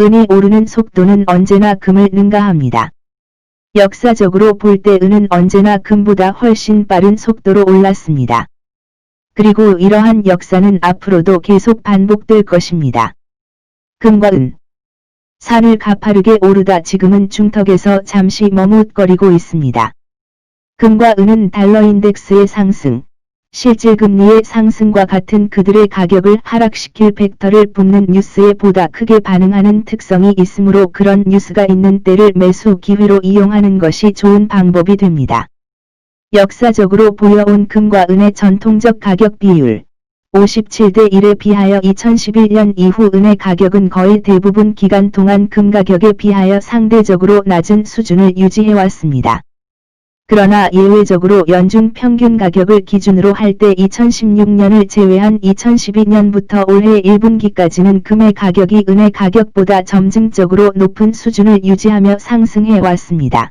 은이 오르는 속도는 언제나 금을 능가합니다. 역사적으로 볼 때 은은 언제나 금보다 훨씬 빠른 속도로 올랐습니다. 그리고 이러한 역사는 앞으로도 계속 반복될 것입니다. 금과 은 산을 가파르게 오르다 지금은 중턱에서 잠시 머뭇거리고 있습니다. 금과 은은 달러 인덱스의 상승, 실질 금리의 상승과 같은 그들의 가격을 하락시킬 벡터를 붓는 뉴스에 보다 크게 반응하는 특성이 있으므로 그런 뉴스가 있는 때를 매수 기회로 이용하는 것이 좋은 방법이 됩니다. 역사적으로 보여온 금과 은의 전통적 가격 비율 57대 1에 비하여 2011년 이후 은의 가격은 거의 대부분 기간 동안 금 가격에 비하여 상대적으로 낮은 수준을 유지해왔습니다. 그러나 예외적으로 연중 평균 가격을 기준으로 할 때 2016년을 제외한 2012년부터 올해 1분기까지는 금의 가격이 은의 가격보다 점증적으로 높은 수준을 유지하며 상승해 왔습니다.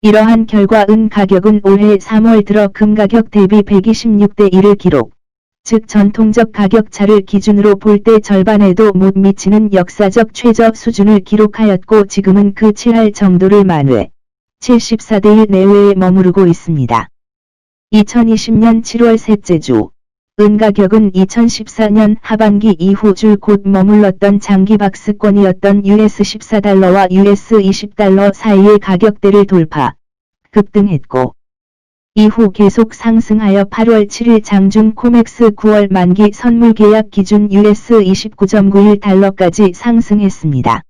이러한 결과 은 가격은 올해 3월 들어 금 가격 대비 126대 1을 기록, 즉 전통적 가격차를 기준으로 볼 때 절반에도 못 미치는 역사적 최저 수준을 기록하였고 지금은 그 칠할 정도를 만회. 74대 1 내외에 머무르고 있습니다. 2020년 7월 셋째 주, 은 가격은 2014년 하반기 이후 줄 곧 머물렀던 장기 박스권이었던 US 14달러와 US 20달러 사이의 가격대를 돌파, 급등했고, 이후 계속 상승하여 8월 7일 장중 코맥스 9월 만기 선물 계약 기준 US 29.91달러까지 상승했습니다.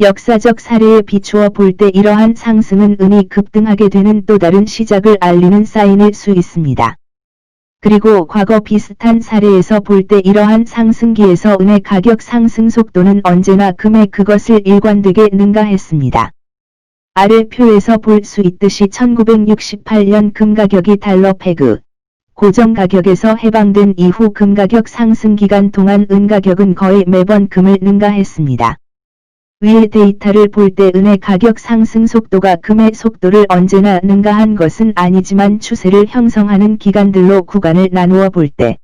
역사적 사례에 비추어 볼 때 이러한 상승은 은이 급등하게 되는 또 다른 시작을 알리는 사인일 수 있습니다. 그리고 과거 비슷한 사례에서 볼 때 이러한 상승기에서 은의 가격 상승 속도는 언제나 금의 그것을 일관되게 능가했습니다. 아래 표에서 볼 수 있듯이 1968년 금 가격이 달러 페그, 고정 가격에서 해방된 이후 금 가격 상승 기간 동안 은 가격은 거의 매번 금을 능가했습니다. 위의 데이터를 볼 때 은의 가격 상승 속도가 금의 속도를 언제나 능가한 것은 아니지만 추세를 형성하는 기간들로 구간을 나누어 볼 때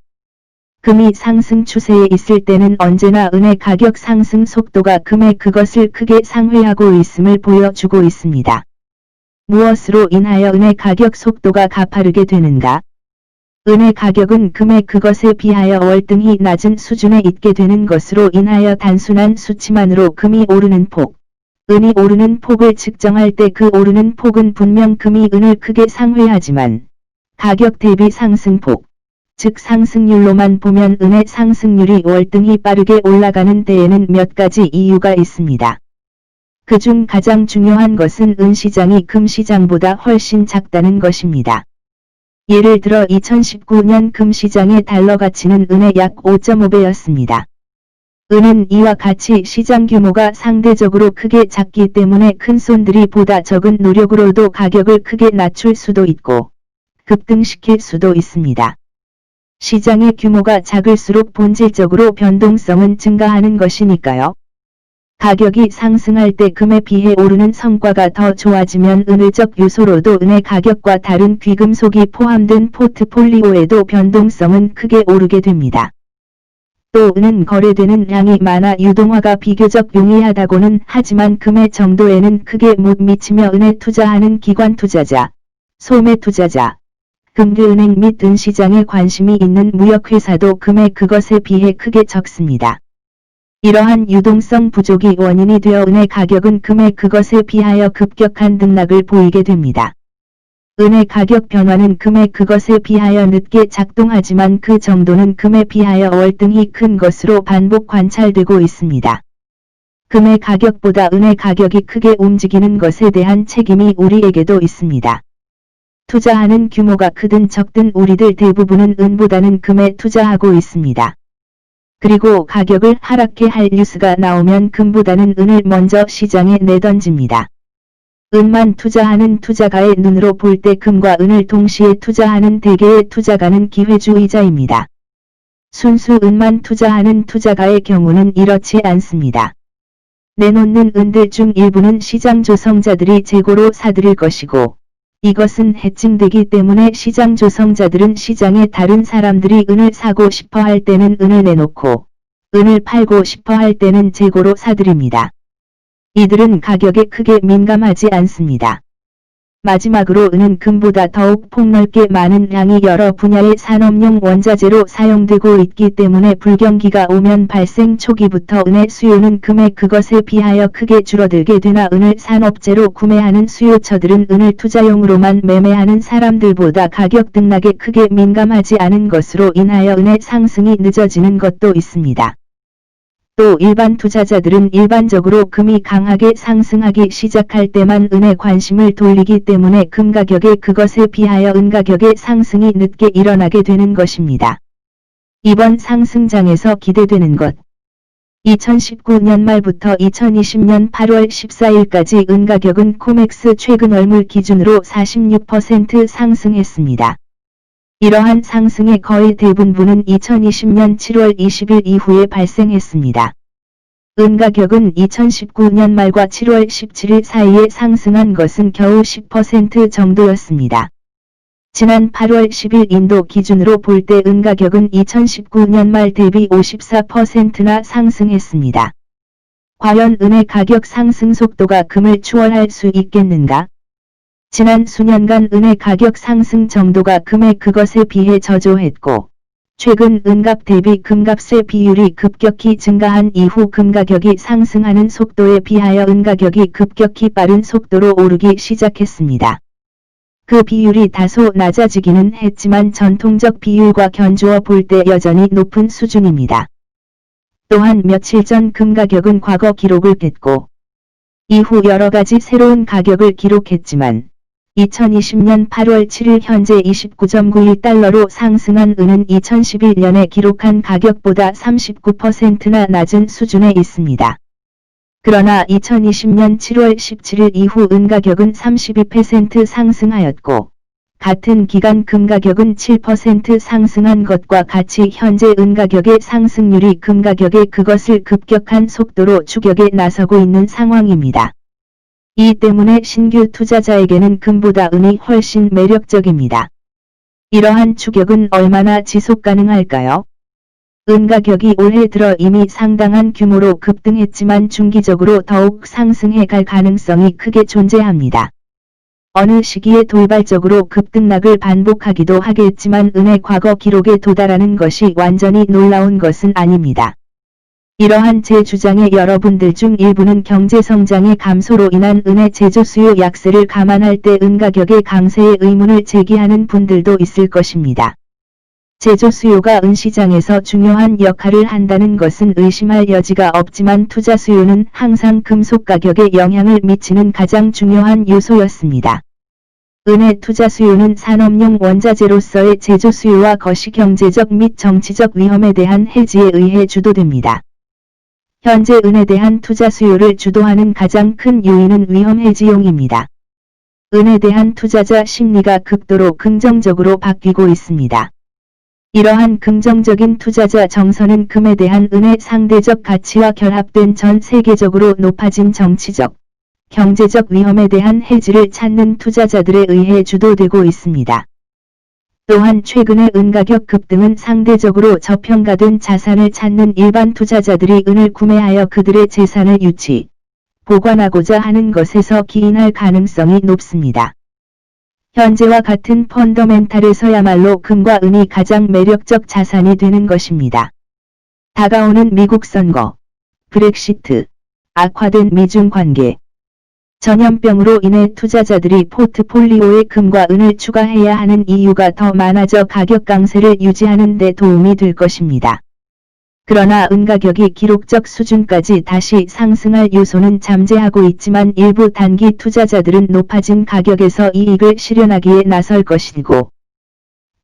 금이 상승 추세에 있을 때는 언제나 은의 가격 상승 속도가 금의 그것을 크게 상회하고 있음을 보여주고 있습니다. 무엇으로 인하여 은의 가격 속도가 가파르게 되는가? 은의 가격은 금의 그것에 비하여 월등히 낮은 수준에 있게 되는 것으로 인하여 단순한 수치만으로 금이 오르는 폭, 은이 오르는 폭을 측정할 때 그 오르는 폭은 분명 금이 은을 크게 상회하지만 가격 대비 상승폭, 즉 상승률로만 보면 은의 상승률이 월등히 빠르게 올라가는 데에는 몇 가지 이유가 있습니다. 그중 가장 중요한 것은 은 시장이 금 시장보다 훨씬 작다는 것입니다. 예를 들어 2019년 금 시장의 달러 가치는 은의 약 5.5배였습니다. 은은 이와 같이 시장 규모가 상대적으로 크게 작기 때문에 큰 손들이 보다 적은 노력으로도 가격을 크게 낮출 수도 있고 급등시킬 수도 있습니다. 시장의 규모가 작을수록 본질적으로 변동성은 증가하는 것이니까요. 가격이 상승할 때 금에 비해 오르는 성과가 더 좋아지면 은을적 요소로도 은의 가격과 다른 귀금속이 포함된 포트폴리오에도 변동성은 크게 오르게 됩니다. 또 은은 거래되는 양이 많아 유동화가 비교적 용이하다고는 하지만 금의 정도에는 크게 못 미치며 은에 투자하는 기관 투자자, 소매 투자자, 금괴은행 및 은시장에 관심이 있는 무역회사도 금의 그것에 비해 크게 적습니다. 이러한 유동성 부족이 원인이 되어 은의 가격은 금의 그것에 비하여 급격한 등락을 보이게 됩니다. 은의 가격 변화는 금의 그것에 비하여 늦게 작동하지만 그 정도는 금에 비하여 월등히 큰 것으로 반복 관찰되고 있습니다. 금의 가격보다 은의 가격이 크게 움직이는 것에 대한 책임이 우리에게도 있습니다. 투자하는 규모가 크든 적든 우리들 대부분은 은보다는 금에 투자하고 있습니다. 그리고 가격을 하락해 할 뉴스가 나오면 금보다는 은을 먼저 시장에 내던집니다. 은만 투자하는 투자가의 눈으로 볼 때 금과 은을 동시에 투자하는 대개의 투자가는 기회주의자입니다. 순수 은만 투자하는 투자가의 경우는 이렇지 않습니다. 내놓는 은들 중 일부는 시장 조성자들이 재고로 사들일 것이고 이것은 해칭되기 때문에 시장 조성자들은 시장에 다른 사람들이 은을 사고 싶어 할 때는 은을 내놓고 은을 팔고 싶어 할 때는 재고로 사들입니다. 이들은 가격에 크게 민감하지 않습니다. 마지막으로 은은 금보다 더욱 폭넓게 많은 양이 여러 분야의 산업용 원자재로 사용되고 있기 때문에 불경기가 오면 발생 초기부터 은의 수요는 금의 그것에 비하여 크게 줄어들게 되나 은을 산업재로 구매하는 수요처들은 은을 투자용으로만 매매하는 사람들보다 가격 등락에 크게 민감하지 않은 것으로 인하여 은의 상승이 늦어지는 것도 있습니다. 또 일반 투자자들은 일반적으로 금이 강하게 상승하기 시작할 때만 은에 관심을 돌리기 때문에 금 가격의 그것에 비하여 은 가격의 상승이 늦게 일어나게 되는 것입니다. 이번 상승장에서 기대되는 것 2019년 말부터 2020년 8월 14일까지 은 가격은 코맥스 최근 월물 기준으로 46% 상승했습니다. 이러한 상승의 거의 대부분은 2020년 7월 20일 이후에 발생했습니다. 은 가격은 2019년 말과 7월 17일 사이에 상승한 것은 겨우 10% 정도였습니다. 지난 8월 10일 인도 기준으로 볼 때 은 가격은 2019년 말 대비 54%나 상승했습니다. 과연 은의 가격 상승 속도가 금을 추월할 수 있겠는가? 지난 수년간 은의 가격 상승 정도가 금의 그것에 비해 저조했고, 최근 은값 대비 금값의 비율이 급격히 증가한 이후 금가격이 상승하는 속도에 비하여 은가격이 급격히 빠른 속도로 오르기 시작했습니다. 그 비율이 다소 낮아지기는 했지만 전통적 비율과 견주어 볼 때 여전히 높은 수준입니다. 또한 며칠 전 금가격은 과거 기록을 깼고, 이후 여러 가지 새로운 가격을 기록했지만, 2020년 8월 7일 현재 29.91달러로 상승한 은은 2011년에 기록한 가격보다 39%나 낮은 수준에 있습니다. 그러나 2020년 7월 17일 이후 은 가격은 32% 상승하였고, 같은 기간 금 가격은 7% 상승한 것과 같이 현재 은 가격의 상승률이 금 가격의 그것을 급격한 속도로 추격에 나서고 있는 상황입니다. 이 때문에 신규 투자자에게는 금보다 은이 훨씬 매력적입니다. 이러한 추격은 얼마나 지속 가능할까요? 은 가격이 올해 들어 이미 상당한 규모로 급등했지만 중기적으로 더욱 상승해 갈 가능성이 크게 존재합니다. 어느 시기에 돌발적으로 급등락을 반복하기도 하겠지만 은의 과거 기록에 도달하는 것이 완전히 놀라운 것은 아닙니다. 이러한 제 주장에 여러분들 중 일부는 경제성장의 감소로 인한 은의 제조 수요 약세를 감안할 때 은 가격의 강세에 의문을 제기하는 분들도 있을 것입니다. 제조 수요가 은 시장에서 중요한 역할을 한다는 것은 의심할 여지가 없지만 투자 수요는 항상 금속 가격에 영향을 미치는 가장 중요한 요소였습니다. 은의 투자 수요는 산업용 원자재로서의 제조 수요와 거시 경제적 및 정치적 위험에 대한 해지에 의해 주도됩니다. 현재 은에 대한 투자 수요를 주도하는 가장 큰 요인은 위험 해지용입니다. 은에 대한 투자자 심리가 극도로 긍정적으로 바뀌고 있습니다. 이러한 긍정적인 투자자 정서는 금에 대한 은의 상대적 가치와 결합된 전 세계적으로 높아진 정치적, 경제적 위험에 대한 해지를 찾는 투자자들에 의해 주도되고 있습니다. 또한 최근의 은가격 급등은 상대적으로 저평가된 자산을 찾는 일반 투자자들이 은을 구매하여 그들의 재산을 유치, 보관하고자 하는 것에서 기인할 가능성이 높습니다. 현재와 같은 펀더멘탈에서야말로 금과 은이 가장 매력적 자산이 되는 것입니다. 다가오는 미국 선거, 브렉시트, 악화된 미중 관계, 전염병으로 인해 투자자들이 포트폴리오에 금과 은을 추가해야 하는 이유가 더 많아져 가격 강세를 유지하는 데 도움이 될 것입니다. 그러나 은 가격이 기록적 수준까지 다시 상승할 요소는 잠재하고 있지만 일부 단기 투자자들은 높아진 가격에서 이익을 실현하기에 나설 것이고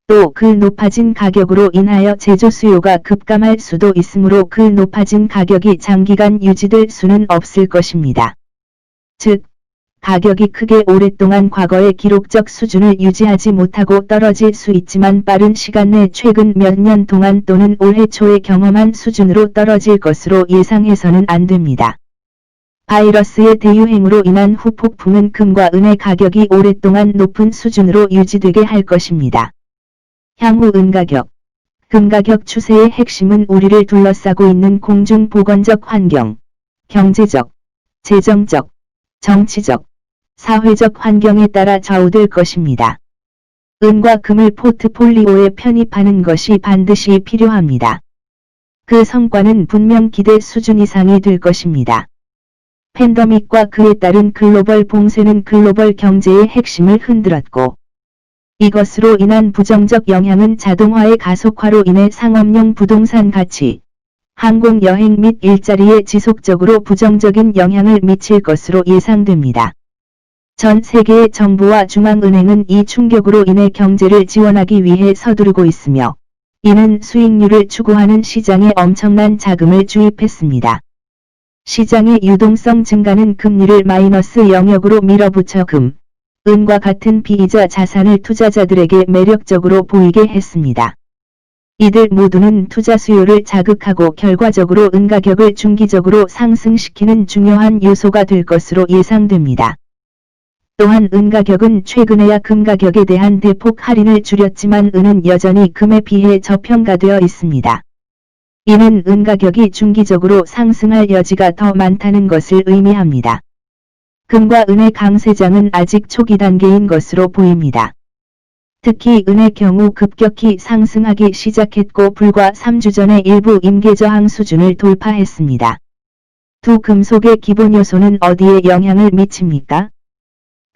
또 그 높아진 가격으로 인하여 제조 수요가 급감할 수도 있으므로 그 높아진 가격이 장기간 유지될 수는 없을 것입니다. 즉, 가격이 크게 오랫동안 과거의 기록적 수준을 유지하지 못하고 떨어질 수 있지만 빠른 시간 내 최근 몇 년 동안 또는 올해 초에 경험한 수준으로 떨어질 것으로 예상해서는 안 됩니다. 바이러스의 대유행으로 인한 후폭풍은 금과 은의 가격이 오랫동안 높은 수준으로 유지되게 할 것입니다. 향후 은가격 금가격 추세의 핵심은 우리를 둘러싸고 있는 공중보건적 환경, 경제적, 재정적, 정치적, 사회적 환경에 따라 좌우될 것입니다. 은과 금을 포트폴리오에 편입하는 것이 반드시 필요합니다. 그 성과는 분명 기대 수준 이상이 될 것입니다. 팬더믹과 그에 따른 글로벌 봉쇄는 글로벌 경제의 핵심을 흔들었고, 이것으로 인한 부정적 영향은 자동화의 가속화로 인해 상업용 부동산 가치, 항공 여행 및 일자리에 지속적으로 부정적인 영향을 미칠 것으로 예상됩니다. 전 세계의 정부와 중앙은행은 이 충격으로 인해 경제를 지원하기 위해 서두르고 있으며, 이는 수익률을 추구하는 시장에 엄청난 자금을 주입했습니다. 시장의 유동성 증가는 금리를 마이너스 영역으로 밀어붙여 금, 은과 같은 비이자 자산을 투자자들에게 매력적으로 보이게 했습니다. 이들 모두는 투자 수요를 자극하고 결과적으로 은 가격을 중기적으로 상승시키는 중요한 요소가 될 것으로 예상됩니다. 또한 은 가격은 최근에야 금 가격에 대한 대폭 할인을 줄였지만 은은 여전히 금에 비해 저평가되어 있습니다. 이는 은 가격이 중기적으로 상승할 여지가 더 많다는 것을 의미합니다. 금과 은의 강세장은 아직 초기 단계인 것으로 보입니다. 특히 은의 경우 급격히 상승하기 시작했고 불과 3주 전에 일부 임계저항 수준을 돌파했습니다. 두 금속의 기본 요소는 어디에 영향을 미칩니까?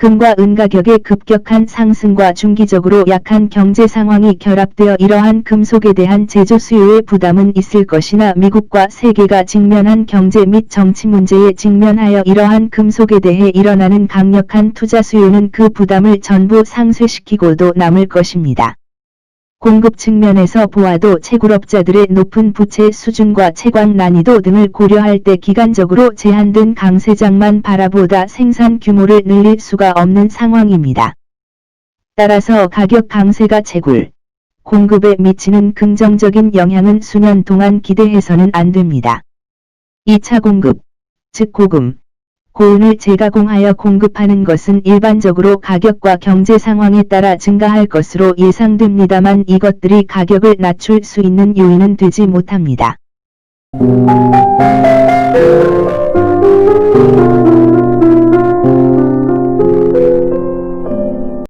금과 은 가격의 급격한 상승과 중기적으로 약한 경제 상황이 결합되어 이러한 금속에 대한 제조 수요의 부담은 있을 것이나 미국과 세계가 직면한 경제 및 정치 문제에 직면하여 이러한 금속에 대해 일어나는 강력한 투자 수요는 그 부담을 전부 상쇄시키고도 남을 것입니다. 공급 측면에서 보아도 채굴업자들의 높은 부채 수준과 채광 난이도 등을 고려할 때 기간적으로 제한된 강세장만 바라보다 생산 규모를 늘릴 수가 없는 상황입니다. 따라서 가격 강세가 채굴, 공급에 미치는 긍정적인 영향은 수년 동안 기대해서는 안 됩니다. 2차 공급, 즉 고금, 고은을 재가공하여 공급하는 것은 일반적으로 가격과 경제 상황에 따라 증가할 것으로 예상됩니다만 이것들이 가격을 낮출 수 있는 요인은 되지 못합니다.